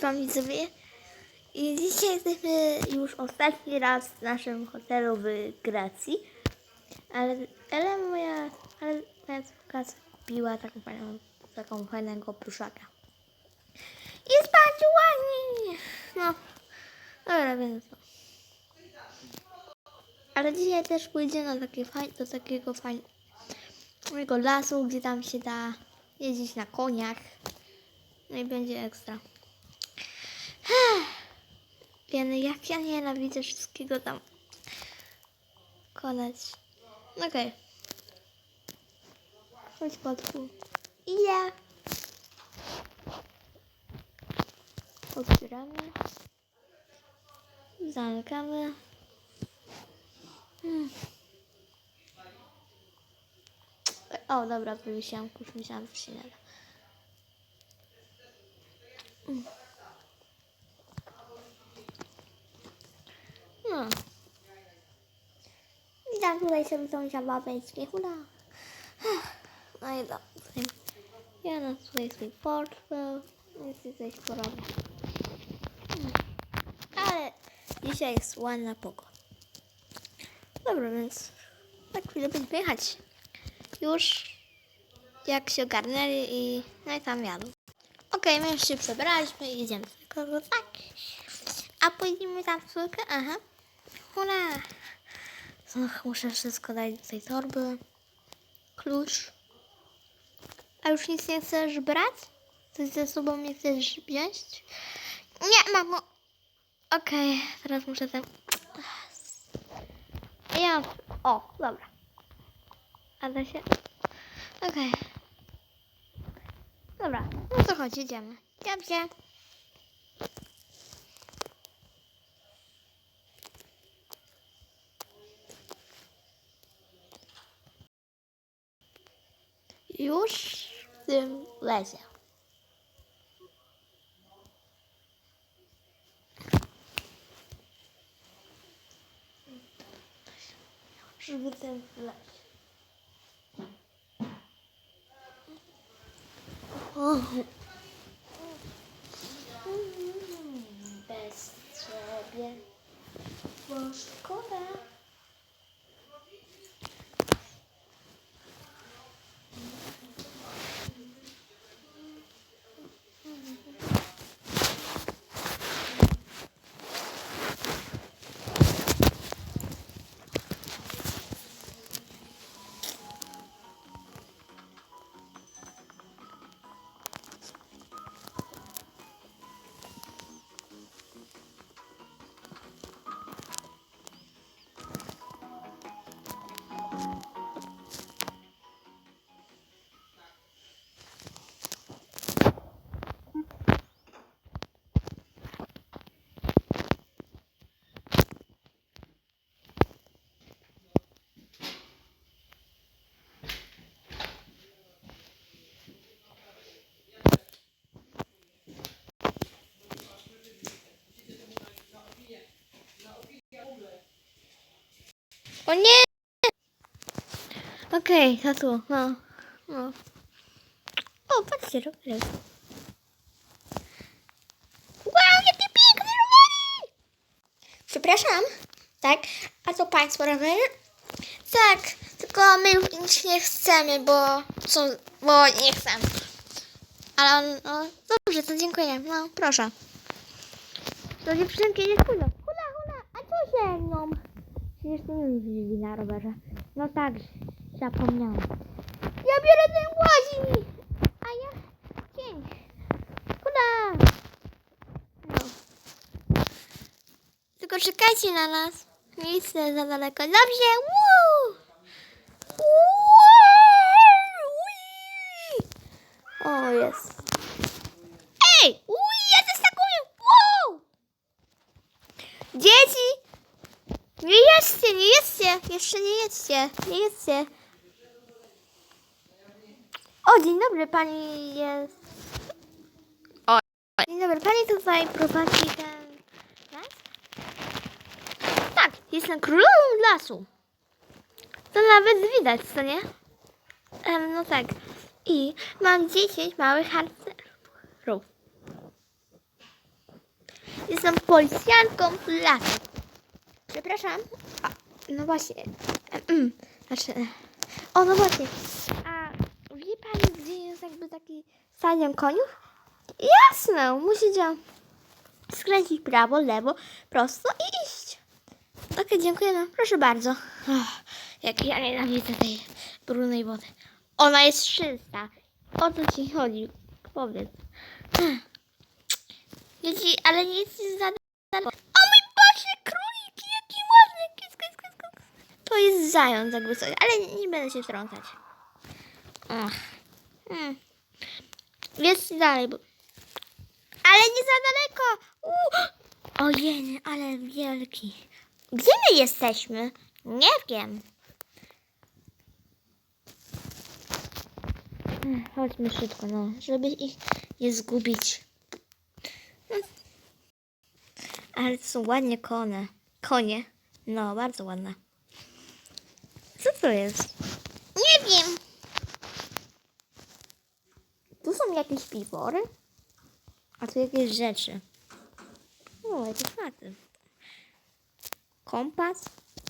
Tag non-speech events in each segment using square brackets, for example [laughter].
Wam widzowie. I dzisiaj jesteśmy już ostatni raz w naszym hotelu w Grecji. Ale, ale moja, ale moja córka kupiła taką fajną, taką fajnego pluszaka. I bardzo ładnie. No, dobra, więc. Ale dzisiaj też pójdzie na takie faj, do takiego fajnego lasu, gdzie tam się da jeździć na koniach. No i będzie ekstra. Jany, jak ja nienawidzę wszystkiego tam konać. Okej. Chodź podku. Idę. Otwieramy. Zamykamy. Hmm. O, dobra, wywiesiłam kurz, myślałam, że się nie da. No. I tak tutaj sobie tą śmiechuna. No i dobrze. Ja na tutaj swój portfel. Jest porobię. Hmm. Ale dzisiaj jest ładna pogoda. Dobra, więc tak chwilę będziemy jechać. Już jak się ogarnęli i no i tam jadą. Okej, my już się przebraliśmy i jedziemy. Tylko tak. A pójdziemy tam w? Aha. Hurra! Znów muszę wszystko dać do tej torby. Klucz. A już nic nie chcesz brać? Coś ze sobą nie chcesz wziąć? Nie, mamo. Okej, teraz muszę ten... Ja... O, dobra. A da się... Okej. Dobra, no to chodź, jedziemy. Dobrze. Już w tym lesie. Żeby ten w lesie. O. Bez ciebie, bo O nie! Okej, okay, tu, no. no. O, patrzcie, rowery. Wow, jakie piękne rowery! Przepraszam, tak? A to państwo rowery? Tak, tylko my nic nie chcemy, bo co, bo nie chcemy. Ale on, no, dobrze, to dziękuję. No, proszę. To dziewczynki nie pójdą. Hula, hula, a co ze mną? Przecież nie jeździli na rowerze. No tak, zapomniałam. Ja biorę ten łazi! A ja cięć. Hula! No. Tylko czekajcie na nas. Miejsce za daleko. Dobrze! Woo! O, jest. Ej! Uj, ja zeskakuję! Wow! Dzieci! Nie jedzcie, nie jedzcie! Jeszcze nie jedzcie, nie jedzcie. O, dzień dobry, pani jest... O, dzień dobry, pani tutaj prowadzi ten las? Tak, jestem królową lasu. To nawet widać, co nie? Em, no tak. I mam 10 małych harcerów. Jestem policjantką lasu. Przepraszam. A, no właśnie. Znaczy. O, no właśnie. A wie pani, gdzie jest jakby taki stadion koniów? Jasne, musicie skręcić prawo, lewo, prosto i iść. Okej, dziękuję. No, proszę bardzo. Ach, jak ja nienawidzę tej brudnej wody. Ona jest czysta. O co ci chodzi? Powiedz. Ech. Dzieci, ale nic nie za. Zając jakby coś, ale nie, będę się wtrącać. Ach. Hmm. Dalej, bo... Ale nie za daleko. Uh. Ojej, ale wielki. Gdzie my jesteśmy? Nie wiem. Ech, Chodźmy szybko, no, żeby ich nie zgubić. Hm. Ale to są ładnie konie. Konie. No, bardzo ładne. Co to jest? Nie wiem. Tu są jakieś piwory? A tu jakieś rzeczy. O, jakieś karty. Kompas,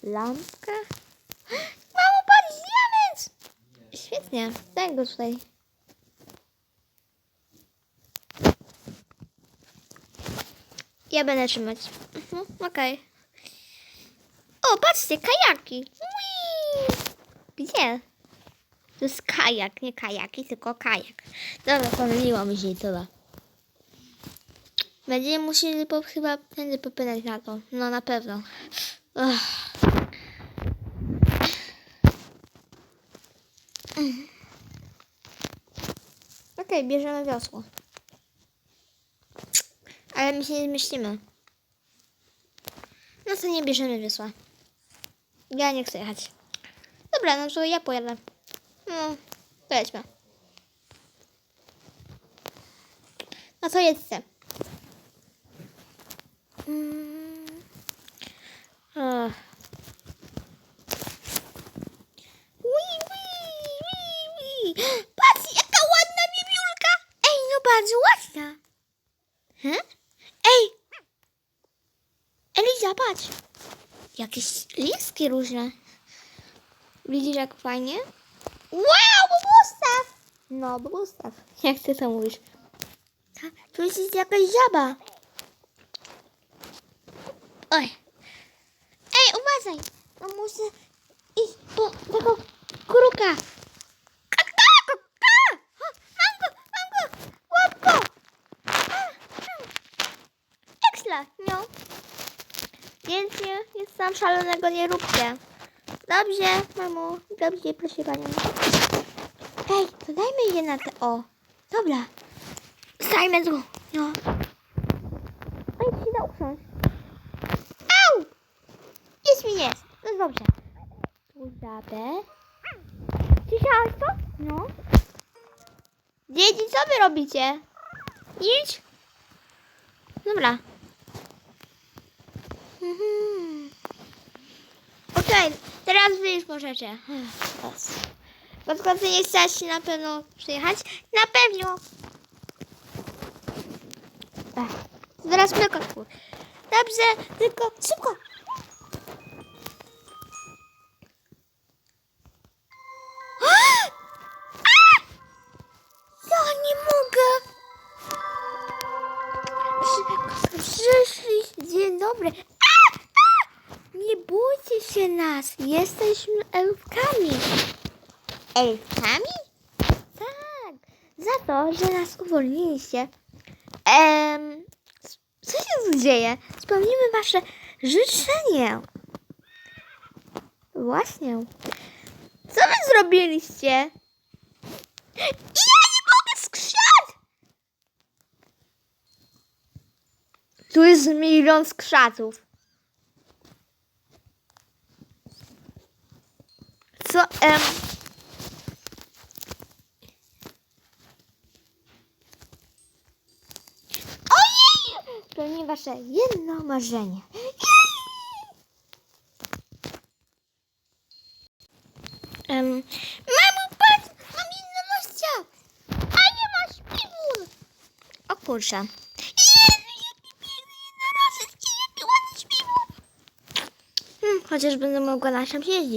lampka. [gasps] Mamo, patrz, diament! Świetnie, daj go tutaj. Ja będę trzymać. Mhm, Okej. O, patrzcie, kajaki. Gdzie? To jest kajak, nie kajaki, tylko kajak. Dobra, pomyliło mi się da. Będziemy musieli po, chyba tędy popytać na to. No na pewno. Ugh. Okej, bierzemy wiosło. Ale my się nie zmieścimy. No to nie bierzemy wiosła. Ja nie chcę jechać. Dobra, no to ja pojadę. No, to jedźmy. No to jedźcie. Mm. Patrz, jaka ładna wiewiórka! Ej, no bardzo ładna. Hm? Ej! Eliza, patrz. Jakieś listki różne. Widzisz, jak fajnie? Wow, Bogustaw! No, Bogustaw. Jak ty to mówisz? Tu jest jakaś żaba. Oj. Ej, uważaj. No muszę iść po tego kruka. No. Więc nie, jest tam szalonego nie róbcie. Dobrze, mamo. Dobrze, proszę panią. Ej, to dajmy je na te... O, dobra. Stajmy tu. No. Oj, ci da usiąść. Au! Nic mi jest. No dobrze. Tu zabę. Słyszałaś to? No. Dzieci, co wy robicie? Nic? Dobra. Mhm. Okej, teraz wy już możecie. Teraz. Ty nie chcesz na pewno przyjechać? Na pewno. Zaraz mleko twór. Dobrze, tylko szybko. Nas. Jesteśmy elfkami. Elfkami? Tak. Za to, że nas uwolniliście. Em, co się tu dzieje? Spełnimy wasze życzenie. Właśnie. Co wy zrobiliście? Ja nie mogę skrzat! Tu jest milion skrzatów. Um, Ojej! Spełnię wasze jedno marzenie. Um, mamo, patrz! Mam inne mościa! A nie masz piwór! O kurczę. Hmm, chociaż będę mogła na czymś jeździć.